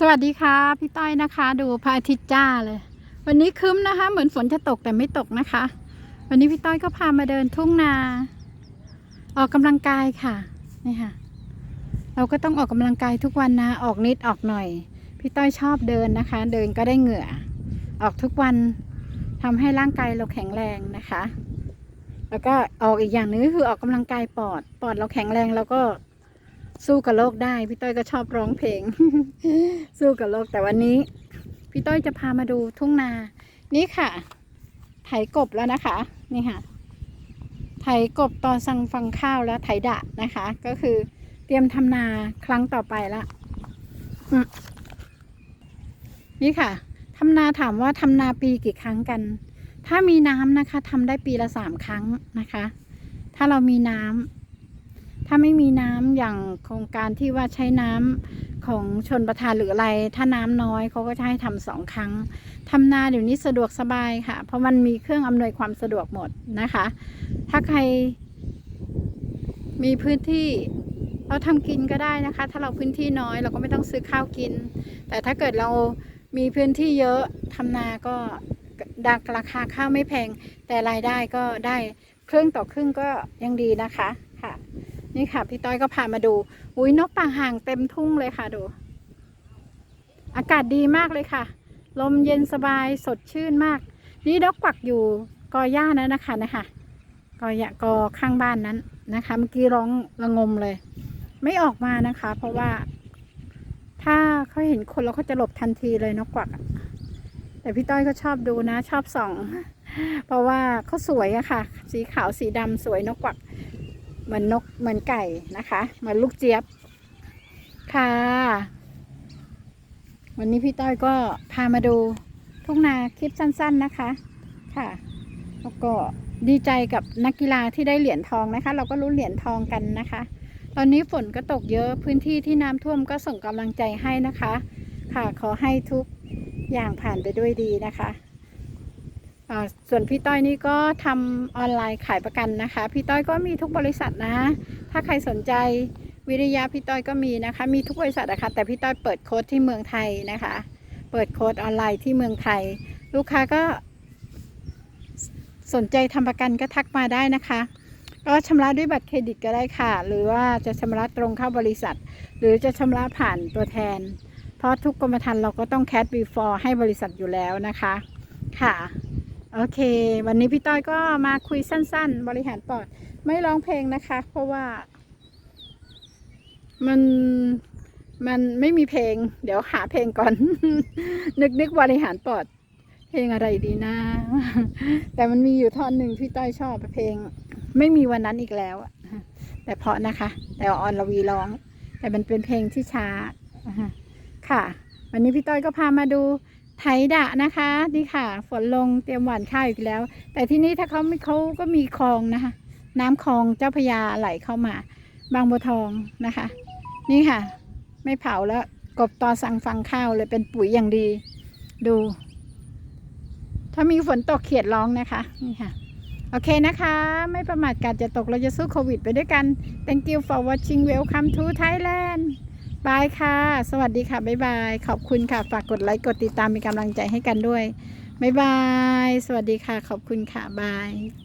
สวัสดีค่ะ พี่ต้อยนะคะ ดูพระอาทิตย์จ้าเลย วันนี้ครึ้มนะคะ เหมือนฝนจะตกแต่ไม่ตกนะคะ วันนี้พี่ต้อยก็พามาเดินทุ่งนา ออกกำลังกายค่ะนี่ค่ะ เราก็ต้องออกกำลังกายทุกวันนะ ออกนิดออกหน่อย พี่ต้อยชอบเดินนะคะ เดินก็ได้เหงื่อ ออกทุกวันทำให้ร่างกายเราแข็งแรงนะคะ แล้วก็ออกอีกอย่างหนึงก็คือออกกำลังกายปอดปอดเราแข็งแรงเราก็ สู้กับโรคได้ พี่ต้อยก็ชอบร้องเพลง สู้กับโลกแต่วันนี้ พี่ต้อยจะพามาดูทุ่งนา นี่ค่ะ ไถกบแล้วนะคะ นี่ค่ะ ไถกบตอนสั่งฟังข้าวแล้วไถดะนะคะ ก็คือเตรียมทำนาครั้งต่อไปละนี่ค่ะทำนาถามว่าทำนาปีกี่ครั้งกัน ถ้ามีน้ำนะคะทำได้ปีละสามครั้งนะคะ ถ้าเรามีน้ำ ถ้าไม่มีน้ำอย่างโครงการที่ว่าใช้น้ำของชนประทานหรืออะไร ถ้าน้ำน้อยเขาก็จะให้ทำสองครั้งทำนาเดี๋ยวนี้สะดวกสบายค่ะ เพราะมันมีเครื่องอำนวยความสะดวกหมดนะคะ ถ้าใคร มีพื้นที่เราทำกินก็ได้นะคะ ถ้าเราพื้นที่น้อยเราก็ไม่ต้องซื้อข้าวกิน แต่ถ้าเกิดเรามีพื้นที่เยอะทำนาก็ดักราคาข้าวไม่แพง แต่รายได้ก็ได้ครึ่งต่อครึ่งก็ยังดีนะคะ นี่ค่ะ พี่ต้อยก็พามาดู อุ้ยนกป่าห่างเต็มทุ่งเลยค่ะดู อากาศดีมากเลยค่ะ ลมเย็นสบายสดชื่นมาก นี่นกกวักอยู่กอหญ้านั้นนะคะนะคะกอหญ้ากอข้างบ้านนั้นนะคะ เมื่อกี้ร้องระงมเลย ไม่ออกมานะคะ เพราะว่า ถ้าเขาเห็นคนแล้วเขจะหลบทันทีเลยนกกวักแต่พี่ต้อยก็ชอบดูนะ ชอบส่อง เพราะว่าเขาสวยอะค่ะ สีขาวสีดำสวยนกกวัก เหมือนนกเหมือนไก่นะคะเหมือนลูกเจี๊ยบค่ะ วันนี้พี่ต้อยก็พามาดูทุ่งนาคลิปสั้น ๆนะคะ ค่ะ แล้วก็ดีใจกับนักกีฬาที่ได้เหรียญทองนะคะ เราก็รู้เหรียญทองกันนะคะ ตอนนี้ฝนก็ตกเยอะพื้นที่ที่น้ำท่วมก็ส่งกำลังใจให้นะคะ ค่ะขอให้ทุกอย่างผ่านไปด้วยดีนะคะ ส่วนพี่ต้อยนี่ก็ทำออนไลน์ขายประกันนะคะ พี่ต้อยก็มีทุกบริษัทนะ ถ้าใครสนใจวิริยะพี่ต้อยก็มีนะคะ มีทุกบริษัทนะคะแต่พี่ต้อยเปิดโค้ดที่เมืองไทยนะคะ เปิดโค้ดออนไลน์ที่เมืองไทย ลูกค้าก็ สนใจทำประกันก็ทักมาได้นะคะ ก็ชำระด้วยบัตรเครดิตก็ได้ค่ะ หรือว่าจะชำระตรงเข้าบริษัท หรือจะชำระผ่านตัวแทน เพราะทุกกรมธรรม์เราก็ต้องแคดบีฟอร์ให้บริษัทอยู่แล้วนะคะ ค่ะ โอเค วันนี้พี่ต้อยก็มาคุยสั้น ๆ บริหารปอด ไม่ร้องเพลงนะคะ เพราะว่า มันมันไม่มีเพลง เดี๋ยวหาเพลงก่อน นึกนึกบริหารปอด เพลงอะไรดีนะ แต่มันมีอยู่ท่อนหนึ่งพี่ต้อยชอบเพลง ไม่มีวันนั้นอีกแล้วอะแต่เพราะนะคะ แต่ออนลวีร้อง แต่มันเป็นเพลงที่ช้าค่ะ วันนี้พี่ต้อยก็พามาดู ไถดะนะคะนี่ค่ะ ฝนลงเตรียมหว่านข้าวอีกแล้ว แต่ที่นี่ถ้าเขาไม่เขาก็มีคลองนะคะ น้ำคลองเจ้าพระยาไหลเข้ามา บางบัวทองนะคะ นี่ค่ะ ไม่เผาแล้วกบตอสั่งฟังข้าวเลยเป็นปุ๋ยอย่างดี ดู ถ้ามีฝนตกเขียดร้องนะคะ นี่ค่ะ โอเคนะคะ ไม่ประมาทการจะตกเราจะสู้โควิดไปด้วยกัน thank you for watching welcome to Thailand บายค่ะ สวัสดีค่ะ บ๊ายบาย ขอบคุณค่ะ ฝากกดไลค์ กดติดตามเป็นกำลังใจให้กันด้วย บ๊ายบาย สวัสดีค่ะ ขอบคุณค่ะ บาย